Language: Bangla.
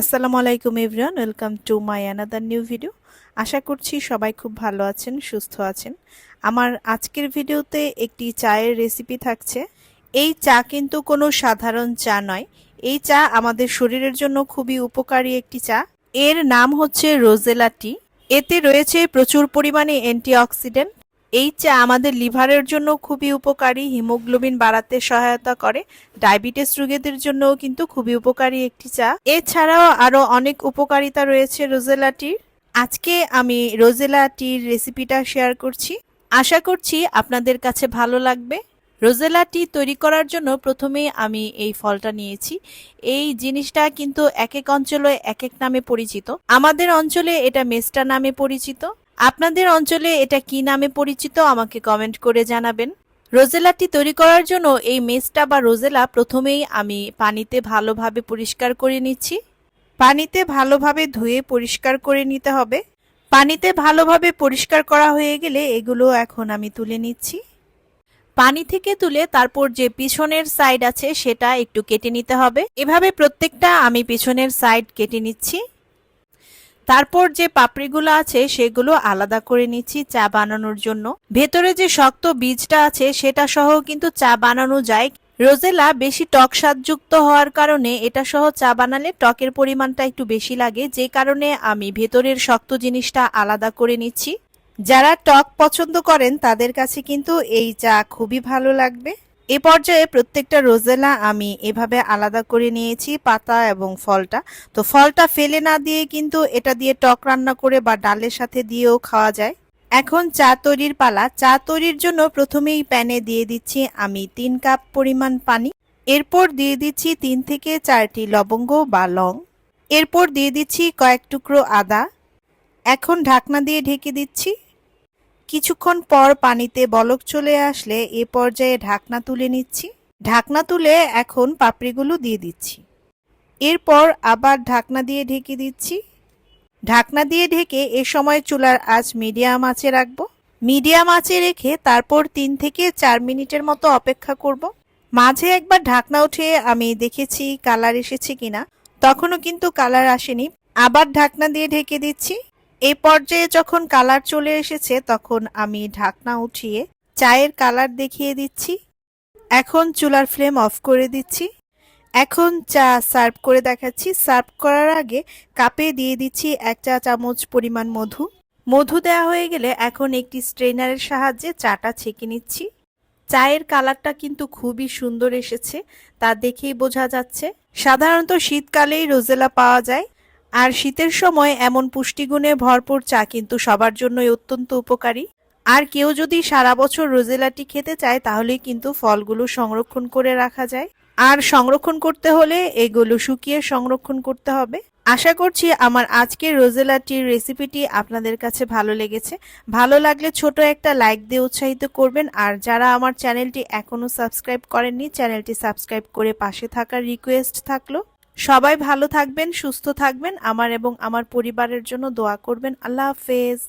আসসালামু আলাইকুম everyone, welcome to my another new video. আশা করছি সবাই খুব ভালো আছেন, সুস্থ আছেন। আমার আজকের ভিডিওতে একটি চায়ের রেসিপি থাকছে। এই চা কিন্তু কোনো সাধারণ চা নয়। এই চা আমাদের শরীরের জন্য খুবই উপকারী একটি চা। এর নাম হচ্ছে রোজেলা টি। এতে রয়েছে প্রচুর পরিমাণে অ্যান্টিঅক্সিডেন্ট এই চা আমাদের লিভারের জন্য খুবই উপকারী, হিমোগ্লোবিন বাড়াতে সহায়তা করে। ডায়াবেটিস রোগীদের জন্যও কিন্তু খুবই উপকারী একটি চা। এছাড়াও আরও অনেক উপকারিতা রয়েছে রোজেলা টির। আজকে আমি রোজেলা টির রেসিপিটা শেয়ার করছি। আশা করছি আপনাদের কাছে ভালো লাগবে। রোজেলা টি তৈরি করার জন্য প্রথমেই আমি এই ফলটা নিয়েছি। এই জিনিসটা কিন্তু এক এক অঞ্চলে এক এক নামে পরিচিত। আমাদের অঞ্চলে এটা মেস্টা নামে পরিচিত। আপনাদের অঞ্চলে এটা কি নামে পরিচিত আমাকে কমেন্ট করে জানাবেন। রোজেলাটি তৈরি করার জন্য এই মেসটা বা রোজেলা প্রথমেই আমি পানিতে ভালোভাবে পরিষ্কার করে নিচ্ছি। পানিতে ভালোভাবে ধুয়ে পরিষ্কার করে নিতে হবে। পানিতে ভালোভাবে পরিষ্কার করা হয়ে গেলে এগুলো এখন আমি তুলে নিচ্ছি। পানি থেকে তুলে তারপর যে পিছনের সাইড আছে সেটা একটু কেটে নিতে হবে। এভাবে প্রত্যেকটা আমি পিছনের সাইড কেটে নিচ্ছি। তারপর যে পাপড়িগুলো আছে সেগুলো আলাদা করে নিচ্ছি চা বানানোর জন্য। ভেতরে যে শক্ত বীজটা আছে সেটা সহ কিন্তু চা বানানো যায়। রোজেলা বেশি টক স্বাদযুক্ত হওয়ার কারণে এটা সহ চা বানালে টকের পরিমাণটা একটু বেশি লাগে, যে কারণে আমি ভেতরের শক্ত জিনিসটা আলাদা করে নিচ্ছি। যারা টক পছন্দ করেন তাদের কাছে কিন্তু এই চা খুবই ভালো লাগবে। এ পর্যায়ে প্রত্যেকটা রোজেলা আমি এভাবে আলাদা করে নিয়েছি, পাতা এবং ফলটা। তো ফলটা ফেলে না দিয়ে কিন্তু এটা দিয়ে টক রান্না করে বা ডালের সাথে দিয়েও খাওয়া যায়। এখন চা তৈরির পালা। চা তৈরির জন্য প্রথমেই প্যানে দিয়ে দিচ্ছি আমি তিন কাপ পরিমাণ পানি। এরপর দিয়ে দিচ্ছি তিন থেকে চারটি লবঙ্গ বা লং। এরপর দিয়ে দিচ্ছি কয়েক টুকরো আদা। এখন ঢাকনা দিয়ে ঢেকে দিচ্ছি। কিছুক্ষণ পর পানিতে বলক চলে আসলে এ পর্যায়ে ঢাকনা তুলে নিচ্ছি। ঢাকনা তুলে এখন পাপড়িগুলো দিয়ে দিচ্ছি। এরপর আবার ঢাকনা দিয়ে ঢেকে দিচ্ছি। ঢাকনা দিয়ে ঢেকে এ সময় চুলার আঁচ মিডিয়াম আঁচে রাখব। মিডিয়াম আঁচে রেখে তারপর তিন থেকে চার মিনিটের মতো অপেক্ষা করব। মাঝে একবার ঢাকনা উঠিয়ে আমি দেখেছি কালার এসেছে কিনা। তখনও কিন্তু কালার আসেনি। আবার ঢাকনা দিয়ে ঢেকে দিচ্ছি। এই পর্যায়ে যখন কালার চলে এসেছে, তখন আমি ঢাকনা উঠিয়ে চায়ের কালার দেখিয়ে দিচ্ছি। এখন চুলার ফ্লেম অফ করে দিচ্ছি। এখন চা সার্ভ করে দেখাচ্ছি। সার্ভ করার আগে কাপে দিয়ে দিচ্ছি এক চা চামচ পরিমাণ মধু। মধু দেওয়া হয়ে গেলে এখন একটি স্ট্রেনারের সাহায্যে চাটা ছেঁকে নিচ্ছি। চায়ের কালারটা কিন্তু খুবই সুন্দর এসেছে, তা দেখেই বোঝা যাচ্ছে। সাধারণত শীতকালেই রোজেলা পাওয়া যায়। আর শীতের সময় এমন পুষ্টিগুণে ভরপুর চা কিন্তু সবার জন্যই অত্যন্ত উপকারী। আর কেউ যদি সারা বছর রোজেলাটি খেতে চায় তাহলে কিন্তু ফলগুলো সংরক্ষণ করে রাখা যায়। আর সংরক্ষণ করতে হলে এগুলো শুকিয়ে সংরক্ষণ করতে হবে। আশা করছি আমার আজকের রোজেলাটির রেসিপিটি আপনাদের কাছে ভালো লেগেছে। ভালো লাগলে ছোট একটা লাইক দিয়ে উৎসাহিত করবেন। আর যারা আমার চ্যানেলটি এখনও সাবস্ক্রাইব করেননি, চ্যানেলটি সাবস্ক্রাইব করে পাশে থাকার রিকোয়েস্ট থাকল। সবাই ভালো থাকবেন সুস্থ থাকবেন আমার এবং আমার পরিবারের জন্য দোয়া করবেন। আল্লাহ হাফেজ।